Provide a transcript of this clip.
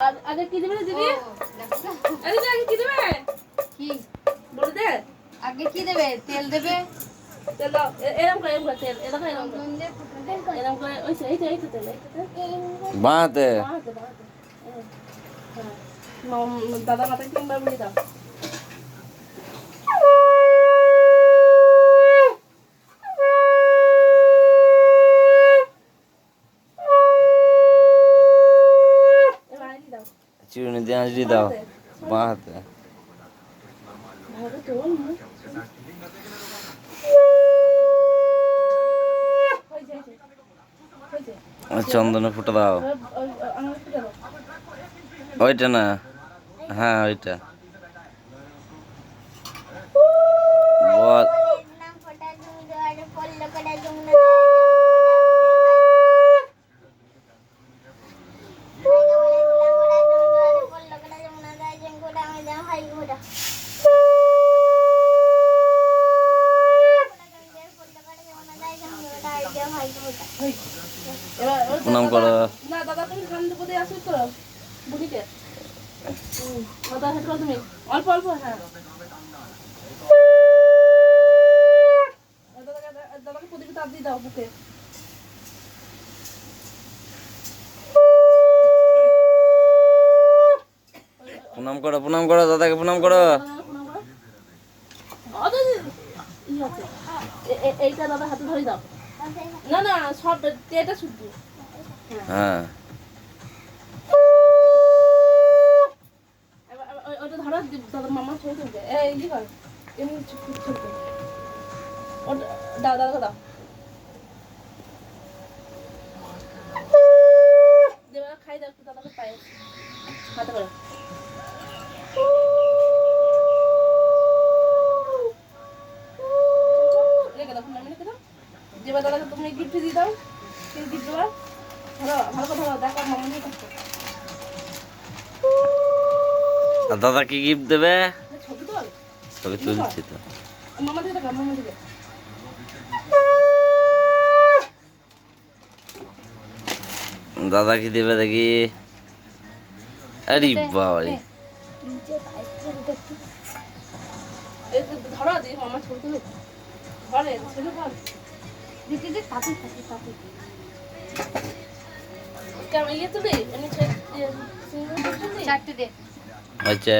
আগে কি দেবে দিদি? আরে আগে কি দেবে? কি? বলে দে। আগে কি দেবে? তেল দেবে? তেল দাও। এ- এরম করে এরকম করে তেল। এরকম এরম করে। এরকম করে ওই সেই সেই তো এই তেল। মাম- দাদা মাথায় তিনবার বুলিয়ে দাও। চিরুনি দিয়ে আঁচড়ি দাও। হয়েছে। আর চন্দনে ফুটে দাও। ওইটা না হ্যাঁ ওইটা বল প্রণাম করো। না দাদা তুমি কোদে আসো তো বুড়িকে। দাদা হেঁটে তুমি। অল্প অল্প হ্যাঁ। দাদাকে দাদাকে প্রদীপে তাপ দিয়ে দাও বুকে। প্রণাম করো প্রণাম করো দাদাকে প্রণাম করো। এইটা দাদা হাতে ধরে দাও। না না সব এটা শুদ্ধ। হ্যাঁ। ওটা ধরো দাদা মামা ছবি তুলবে। এই ই কর? এমনি ছবি ওটা দাও দাও। দাও খাই দাও একটু দাদাকে পায়ে। হাতে করে। দাও রেখে দাও। দেবা দাদাকে তুমি গিফট দিয়ে দাও কি গিফট দেবা ধরো ভালো করে ধরো দেখো মামা নিয়ে থাকতো দাদা কি গিফট দেবে? ছবি তোল। ছবি তুলছি তো। মামা মামা দাদা কি দেবে দেখি? আরে বাবা ধরো মামা ছবি তুলে ঘরে ছেলে ঘর দিতে দে তাতে তাতে তাতে। কেমন ইয়ে ইয়ে, সিঙ্গেল তুলি চারটে দে। হচ্ছে